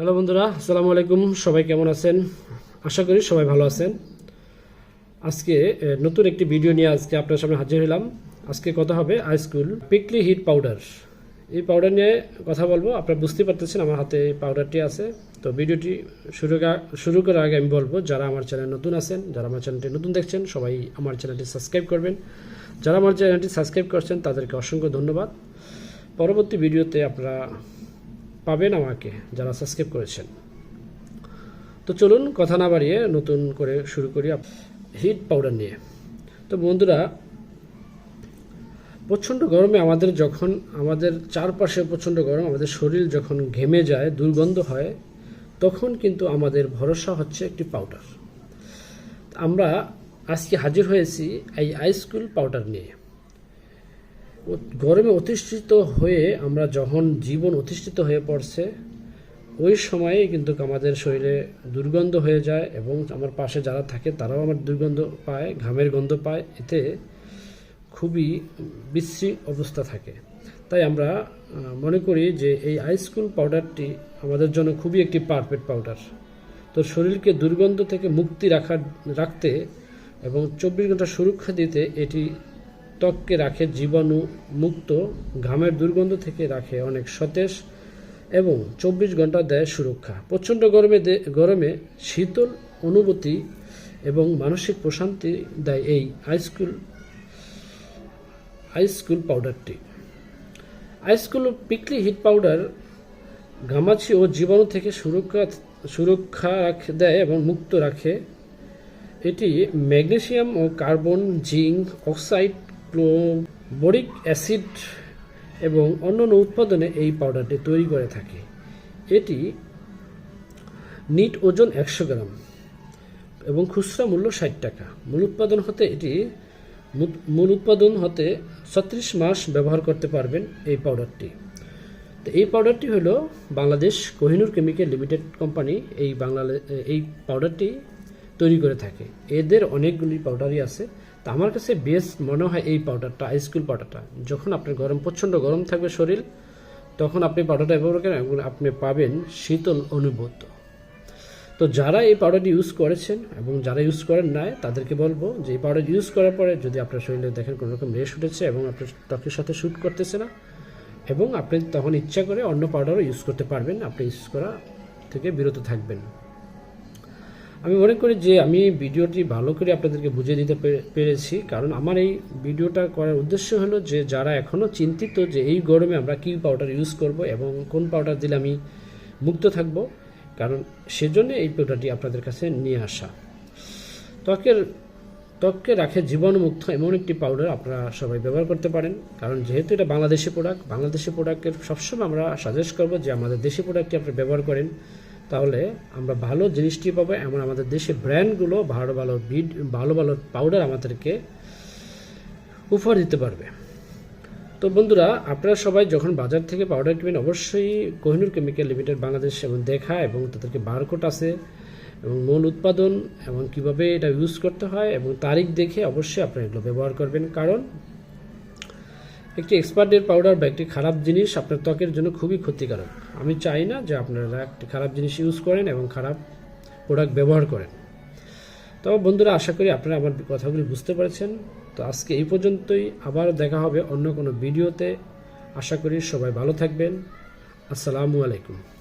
Hello বন্ধুরা, আসসালামু আলাইকুম। সবাই কেমন আছেন? আশা করি সবাই ভালো আছেন। আজকে নতুন একটি ভিডিও নিয়ে আজকে আপনার সামনে হাজির হলাম। আজকে কথা হবে ice cool prickly heat powder এই পাউডার নিয়ে কথা বলব। আপনারা বুঝতে পারতেছেন আমার হাতে এই পাউডারটি আছে। তো ভিডিওটি শুরু শুরু করার আগে আমি বলব, যারা আমার চ্যানেল নতুন আছেন, যারা আমার চ্যানেলটি নতুন দেখছেন, সবাই আমার চ্যানেলটি সাবস্ক্রাইব করবেন। যারা আমার চ্যানেলটি সাবস্ক্রাইব করছেন, তাদেরকে অসংখ্য ধন্যবাদ। পরবর্তী ভিডিওতে আপনারা পাবেন আমাকে যারা সাবস্ক্রাইব করেছেন। তো চলুন কথা না বাড়িয়ে নতুন করে শুরু করি হিট পাউডার নিয়ে। তো বন্ধুরা, প্রচণ্ড গরমে আমাদের যখন আমাদের চারপাশে প্রচণ্ড গরম, আমাদের শরীর যখন ঘেমে যায়, দুর্গন্ধ হয়, তখন কিন্তু আমাদের ভরসা হচ্ছে একটি পাউডার আমরা আজকে হাজির হয়েছি এই আইসকুল পাউডার নিয়ে। গরমে অতিষ্ঠিত হয়ে আমরা যখন জীবন অতিষ্ঠিত হয়ে পড়ছে, ওই সময়ে কিন্তু আমাদের শরীরে দুর্গন্ধ হয়ে যায় এবং আমার পাশে যারা থাকে তারাও আমার দুর্গন্ধ পায়, ঘামের গন্ধ পায়। এতে খুবই বিশ্রী অবস্থা থাকে। তাই আমরা মনে করি যে এই আইসকুল পাউডারটি আমাদের জন্য খুবই একটি পারফেক্ট পাউডার তো শরীরকে দুর্গন্ধ থেকে মুক্তি রাখার, রাখতে এবং চব্বিশ ঘণ্টা সুরক্ষা দিতে এটি ত্বককে রাখে জীবাণু মুক্ত ঘামের দুর্গন্ধ থেকে রাখে অনেক সতেজ এবং চব্বিশ ঘণ্টা দেয় সুরক্ষা। প্রচণ্ড গরমে গরমে শীতল অনুভূতি এবং মানসিক প্রশান্তি দেয় এই আইসকুল আইসকুল পাউডারটি আইসকুল পিকলি হিট পাউডার ঘামাচি ও জীবাণু থেকে সুরক্ষা সুরক্ষা রাখে, দেয় এবং মুক্ত রাখে। এটি ম্যাগনেসিয়াম ও কার্বন, জিঙ্ক, অক্সাইড ক্লোবোরিক অ্যাসিড এবং অন্যান্য উৎপাদনে এই পাউডারটি তৈরি করে থাকে। এটি নিট ওজন একশো গ্রাম এবং খুচরা মূল্য ষাট টাকা। মূল উৎপাদন হতে এটি মূল- উৎপাদন হতে ছত্রিশ মাস ব্যবহার করতে পারবেন এই পাউডারটি। তো এই পাউডারটি হলো Bangladesh Kohinoor chemical limited company এই বাংলাদেশ এই পাউডারটি তৈরি করে থাকে। এদের অনেকগুলি পাউডারই আছে। তা আমার কাছে বেস্ট মনে হয় এই পাউডারটা আইসকুল পাউডারটা যখন আপনার গরম, প্রচণ্ড গরম থাকবে শরীর, তখন আপনি পাউডারটা ব্যবহার করেন এবং আপনি পাবেন শীতল অনুভূত তো যারা এই পাউডারটি ইউজ করেছেন এবং যারা ইউজ করেন নাই, তাদেরকে বলব যে এই পাউডার ইউজ করার পরে যদি আপনার শরীরে দেখেন কোনো রকম রেশ উঠেছে এবং আপনার ত্বকের সাথে শ্যুট করতেছে না, এবং আপনি তখন ইচ্ছা করে অন্য পাউডারও ইউজ করতে পারবেন, আপনি ইউজ করা থেকে বিরত থাকবেন। আমি মনে করি যে আমি ভিডিওটি ভালো করে আপনাদেরকে বুঝিয়ে দিতে পেরেছি। কারণ আমার এই ভিডিওটা করার উদ্দেশ্য হলো যে যারা এখনও চিন্তিত যে এই গরমে আমরা কী পাউডার ইউজ করব এবং কোন পাউডার দিলে আমি মুক্ত থাকব, কারণ সেজন্য এই পাউডারটি আপনাদের কাছে নিয়ে আসা। ত্বকের, ত্বককে রাখে জীবাণুমুক্ত এমন একটি পাউডার আপনারা সবাই ব্যবহার করতে পারেন, কারণ যেহেতু এটা বাংলাদেশি প্রোডাক্ট বাংলাদেশি প্রোডাক্টের সবসময় আমরা সাজেস্ট করব যে আমাদের দেশি প্রোডাক্টটি আপনি ব্যবহার করেন। তাহলে আমরা ভালো জিনিসটি পাবো, এমন আমাদের দেশে ব্র্যান্ডগুলো ভালো ভালো বিড ভালো ভালো পাউডার আমাদেরকে উপহার দিতে পারবে। তো বন্ধুরা, আপনারা সবাই যখন বাজার থেকে পাউডার কিনবেন অবশ্যই কোহিনুর কেমিক্যাল লিমিটেড বাংলাদেশ এবং দেখা এবং তাদেরকে বারকোড আছে এবং মূল উৎপাদন এবং কীভাবে এটা ইউজ করতে হয় এবং তারিখ দেখে অবশ্যই আপনারা এগুলো ব্যবহার করবেন। কারণ একটি এক্সপায়ার পাউডার বা একটি খারাপ জিনিস আপনার ত্বকের জন্য খুবই ক্ষতিকারক। আমি চাই না যে আপনারা একটি খারাপ জিনিস ইউজ করেন এবং খারাপ প্রোডাক্ট ব্যবহার করেন। তো বন্ধুরা, আশা করি আপনারা আমার কথাগুলি বুঝতে পারছেন। তো আজকে এই পর্যন্তই। আবার দেখা হবে অন্য কোনো ভিডিওতে আশা করি সবাই ভালো থাকবেন। আসসালামু আলাইকুম।